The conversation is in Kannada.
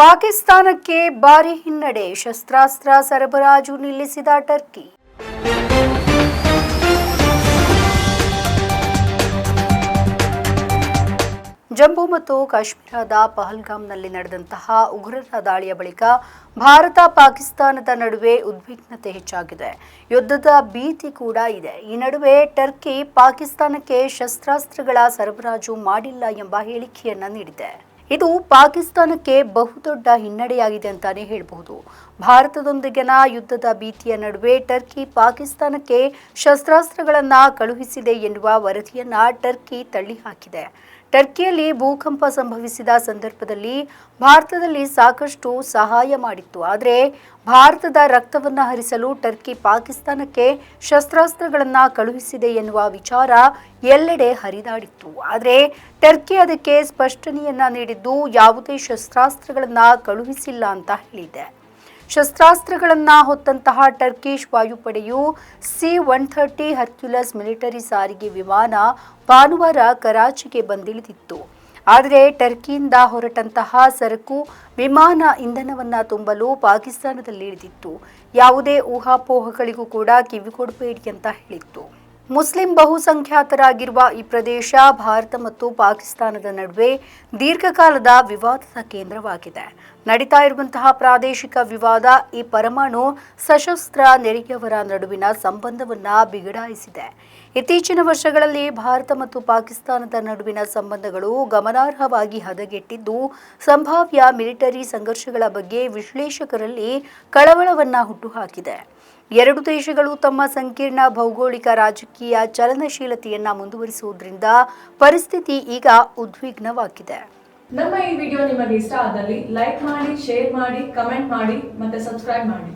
ಪಾಕಿಸ್ತಾನಕ್ಕೆ ಭಾರಿ ಹಿನ್ನಡೆ, ಶಸ್ತ್ರಾಸ್ತ್ರ ಸರಬರಾಜು ನಿಲ್ಲಿಸಿದ ಟರ್ಕಿ. ಜಮ್ಮು ಮತ್ತು ಕಾಶ್ಮೀರದ ಪಹಲ್ಗಾಮ್ನಲ್ಲಿ ನಡೆದಂತಹ ಉಗ್ರರ ದಾಳಿಯ ಬಳಿಕ ಭಾರತ ಪಾಕಿಸ್ತಾನದ ನಡುವೆ ಉದ್ವಿಗ್ನತೆ ಹೆಚ್ಚಾಗಿದೆ. ಯುದ್ಧದ ಭೀತಿ ಕೂಡ ಇದೆ. ಈ ನಡುವೆ ಟರ್ಕಿ ಪಾಕಿಸ್ತಾನಕ್ಕೆ ಶಸ್ತ್ರಾಸ್ತ್ರಗಳ ಸರಬರಾಜು ಮಾಡಿಲ್ಲ ಎಂಬ ಹೇಳಿಕೆಯನ್ನ ನೀಡಿದೆ. ಇದು ಪಾಕಿಸ್ತಾನಕ್ಕೆ ಬಹುದೊಡ್ಡ ಹಿನ್ನಡೆಯಾಗಿದೆ ಅಂತಾನೆ ಹೇಳಬಹುದು. ಭಾರತದೊಂದಿಗಿನ ಯುದ್ಧದ ಭೀತಿಯ ನಡುವೆ ಟರ್ಕಿ ಪಾಕಿಸ್ತಾನಕ್ಕೆ ಶಸ್ತ್ರಾಸ್ತ್ರಗಳನ್ನು ಕಳುಹಿಸಿದೆ ಎನ್ನುವ ವರದಿಯನ್ನ ಟರ್ಕಿ ತಳ್ಳಿಹಾಕಿದೆ. ಟರ್ಕಿಯಲ್ಲಿ ಭೂಕಂಪ ಸಂಭವಿಸಿದ ಸಂದರ್ಭದಲ್ಲಿ ಭಾರತದಲ್ಲಿ ಸಾಕಷ್ಟು ಸಹಾಯ ಮಾಡಿತ್ತು. ಆದರೆ ಭಾರತದ ರಕ್ತವನ್ನು ಹರಿಸಲು ಟರ್ಕಿ ಪಾಕಿಸ್ತಾನಕ್ಕೆ ಶಸ್ತ್ರಾಸ್ತ್ರಗಳನ್ನು ಕಳುಹಿಸಿದೆ ಎನ್ನುವ ವಿಚಾರ ಎಲ್ಲೆಡೆ ಹರಿದಾಡಿತ್ತು. ಆದರೆ ಟರ್ಕಿ ಅದಕ್ಕೆ ಸ್ಪಷ್ಟನೆಯನ್ನ ನೀಡಿದ್ದು ಯಾವುದೇ ಶಸ್ತ್ರಾಸ್ತ್ರಗಳನ್ನು ಕಳುಹಿಸಿಲ್ಲ ಅಂತ ಹೇಳಿದೆ. ಶಸ್ತ್ರಾಸ್ತ್ರಗಳನ್ನು ಹೊತ್ತಂತಹ Turkish ವಾಯುಪಡೆಯು C one thirty Hercules military ಸಾರಿಗೆ ವಿಮಾನ ಭಾನುವಾರ ಕರಾಚಿಗೆ ಬಂದಿಳಿದಿತ್ತು. ಆದರೆ ಟರ್ಕಿಯಿಂದ ಹೊರಟಂತಹ ಸರಕು ವಿಮಾನ ಇಂಧನವನ್ನು ತುಂಬಲು ಪಾಕಿಸ್ತಾನದಲ್ಲಿ ಇಳಿದಿತ್ತು ಯಾವುದೇ ಊಹಾಪೋಹಗಳಿಗೂ ಕೂಡ ಕಿವಿಗೊಡಬೇಡಿ ಅಂತ ಹೇಳಿತ್ತು. ಮುಸ್ಲಿಂ ಬಹುಸಂಖ್ಯಾತರಾಗಿರುವ ಈ ಪ್ರದೇಶ ಭಾರತ ಮತ್ತು ಪಾಕಿಸ್ತಾನದ ನಡುವೆ ದೀರ್ಘಕಾಲದ ವಿವಾದದ ಕೇಂದ್ರವಾಗಿದೆ. ನಡೀತಾ ಇರುವಂತಹ ಪ್ರಾದೇಶಿಕ ವಿವಾದ ಈ ಪರಮಾಣು ಸಶಸ್ತ್ರ ನೆರೆಯವರ ನಡುವಿನ ಸಂಬಂಧವನ್ನ ಬಿಗಡಾಯಿಸಿದೆ. ಇತ್ತೀಚಿನ ವರ್ಷಗಳಲ್ಲಿ ಭಾರತ ಮತ್ತು ಪಾಕಿಸ್ತಾನದ ನಡುವಿನ ಸಂಬಂಧಗಳು ಗಮನಾರ್ಹವಾಗಿ ಹದಗೆಟ್ಟಿದ್ದು, ಸಂಭಾವ್ಯ ಮಿಲಿಟರಿ ಸಂಘರ್ಷಗಳ ಬಗ್ಗೆ ವಿಶ್ಲೇಷಕರಲ್ಲಿ ಕಳವಳವನ್ನ ಹುಟ್ಟುಹಾಕಿದೆ ಎರಡು ದೇಶಗಳು ತಮ್ಮ ಸಂಕೀರ್ಣ ಭೌಗೋಳಿಕ ರಾಜಕೀಯ ಚಲನಶೀಲತೆಯನ್ನ ಮುಂದುವರಿಸುವುದರಿಂದ ಪರಿಸ್ಥಿತಿ ಈಗ ಉದ್ವಿಗ್ನವಾಗಿದೆ. ನಮ್ಮ ಈ ವಿಡಿಯೋ ನಿಮಗೆ ಇಷ್ಟ ಆದಲ್ಲಿ ಲೈಕ್ ಮಾಡಿ, ಶೇರ್ ಮಾಡಿ, ಕಮೆಂಟ್ ಮಾಡಿ ಮತ್ತೆ ಸಬ್ಸ್ಕ್ರೈಬ್ ಮಾಡಿ.